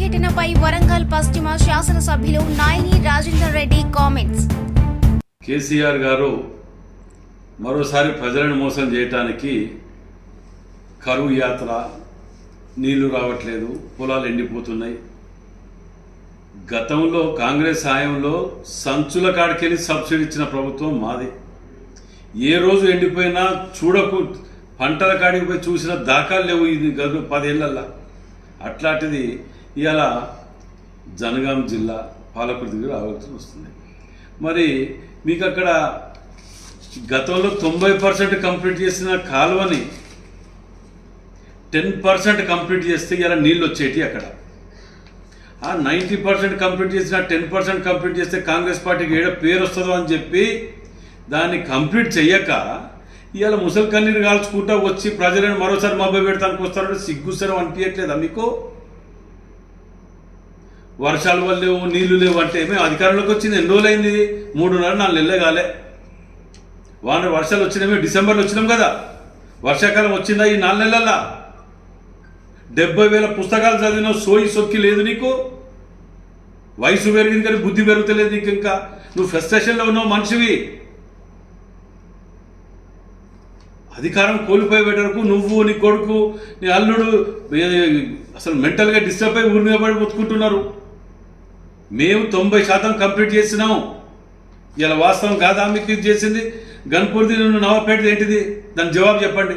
పర్యటనపై వరంగల్ పశ్చిమ శాసనసభ్యులు నాయని రాజేందర్ రెడ్డి కామెంట్స్. కేసీఆర్ గారు మరోసారి ప్రజలను మోసం చేయటానికి కరువు యాత్ర నీళ్ళు రావట్లేదు పొలాలు ఎండిపోతున్నాయి. గతంలో కాంగ్రెస్ సాయంలో సంచుల కాడికెళ్ళి సబ్సిడీ ఇచ్చిన ప్రభుత్వం మాది. ఏ రోజు ఎండిపోయినా చూడకు పంటల కాడికి పోయి చూసిన దాఖలు లేవు ఇది గదు పదేళ్ళల్లా. అట్లాంటిది ఇవాళ జనగాం జిల్లా పాలకుల దగ్గర ఆలోచన వస్తుంది. మరి మీకు అక్కడ గతంలో తొంభై పర్సెంట్ కంప్లీట్ చేసిన కాలువని టెన్ పర్సెంట్ కంప్లీట్ చేస్తే ఇలా నీళ్ళు వచ్చేటి అక్కడ. ఆ నైంటీ పర్సెంట్ కంప్లీట్ చేసిన టెన్ పర్సెంట్ కంప్లీట్ చేస్తే కాంగ్రెస్ పార్టీకి ఏడ పేరు వస్తుందో అని చెప్పి దాన్ని కంప్లీట్ చెయ్యక ఇవాళ ముసలి కన్నీరు కాల్చుకుంటా వచ్చి ప్రజలను మరోసారి మబ్బై పెడతానికి వస్తారంటే సిగ్గుసరం అనిపించట్లేదా మీకు? వర్షాలు వల్ల లేవు నీళ్ళు లేవు అంటే మేము అధికారంలోకి వచ్చింది. ఎన్ని రోజులైంది? మూడున్నర నాలుగు నెలలే కాలే. వాన వర్షాలు వచ్చినాయి మేము డిసెంబర్లో వచ్చినాం కదా. వర్షాకాలం వచ్చిందా ఈ నాలుగు నెలల్లో? డెబ్బై వేల పుస్తకాలు చదివిన సోయి సొక్కి లేదు నీకు? వయసు పెరిగింది కానీ బుద్ధి పెరుగుతలేదు నీకు ఇంకా. నువ్వు ఫ్రస్ట్రేషన్లో ఉన్నావు మనిషివి. అధికారం కోల్పోయే వరకు నువ్వు నీ కొడుకు నీ అల్లుడు అసలు మెంటల్గా డిస్టర్బ్ అయి ఊరి మీద పడి బతుకుంటున్నారు. మేము తొంభై శాతం కంప్లీట్ చేసినాం. ఇలా వాస్తవం కాదా మీకు చేసింది? గన్పూర్ది నువ్వు నవపేట ఏంటిది? దాని జవాబు చెప్పండి.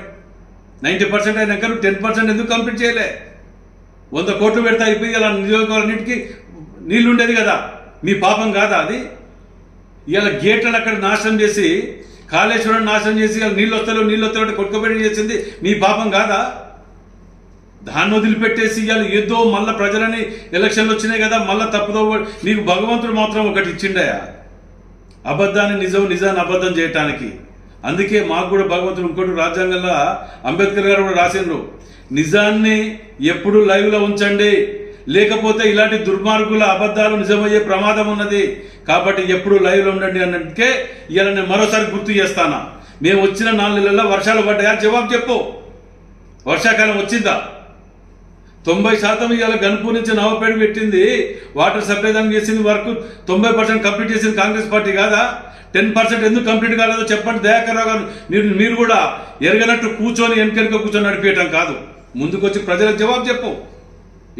నైంటీ పర్సెంట్ అయినాక నువ్వు టెన్ పర్సెంట్ ఎందుకు కంప్లీట్ చేయలే? వంద కోట్లు పెడతా అయిపోయి ఇలా నియోజకవర్గాలన్నిటికీ నీళ్ళు ఉండేది కదా. మీ పాపం కాదా అది? ఇలా గేట్లను అక్కడ నాశనం చేసి కాళేశ్వరం నాశనం చేసి ఇవాళ నీళ్ళు వస్తలేవు నీళ్ళు వస్తలేవు కొట్టుకోబెట్టి చేసింది మీ పాపం కాదా? దాన్ని వదిలిపెట్టేసి ఇవాళ ఏదో మళ్ళీ ప్రజలని ఎలక్షన్లు వచ్చినాయి కదా మళ్ళీ తప్పుదో నీకు భగవంతుడు మాత్రం ఒకటి ఇచ్చిండయా? అబద్ధాన్ని నిజం నిజాన్ని అబద్ధం చేయటానికి. అందుకే మాకు కూడా భగవంతుడు ఇంకోటి రాజ్యాంగంలో అంబేద్కర్ గారు కూడా రాసిండ్రు. నిజాన్ని ఎప్పుడు లైవ్లో ఉంచండి. లేకపోతే ఇలాంటి దుర్మార్గుల అబద్ధాలు నిజమయ్యే ప్రమాదం ఉన్నది. కాబట్టి ఎప్పుడు లైవ్లో ఉండండి అన్నట్టుకే ఇవాళ నేను మరోసారి గుర్తు చేస్తానా. మేము వచ్చిన నాలుగు నెలల్లో వర్షాలు పడ్డాయా? జవాబు చెప్పు. వర్షాకాలం వచ్చిందా? తొంభై శాతం ఇవాళ గన్పూర్ నుంచి నవపేట పెట్టింది. వాటర్ సప్లై దానికి చేసింది వర్క్. తొంభై పర్సెంట్ కంప్లీట్ చేసింది కాంగ్రెస్ పార్టీ కాదా? టెన్ పర్సెంట్ ఎందుకు కంప్లీట్ కాలేదో చెప్పండి దయాకర్ రావు గారు. మీరు మీరు కూడా ఎరగనట్టు కూర్చొని వెనకెనక కూర్చొని నడిపేయటం కాదు. ముందుకొచ్చి ప్రజలకు జవాబు చెప్పు.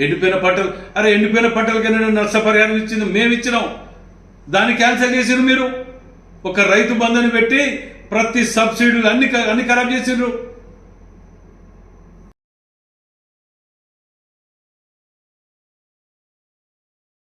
ఎండిపోయిన పంటలు అరే ఎండిపోయిన పంటలకి నష్టపరిహారం ఇచ్చింది మేము ఇచ్చినాం దాన్ని క్యాన్సిల్ చేసిండ్రు మీరు. ఒక రైతు బంధుని పెట్టి ప్రతి సబ్సిడీలు అన్ని అన్ని ఖరాబ్ చేసిండ్రు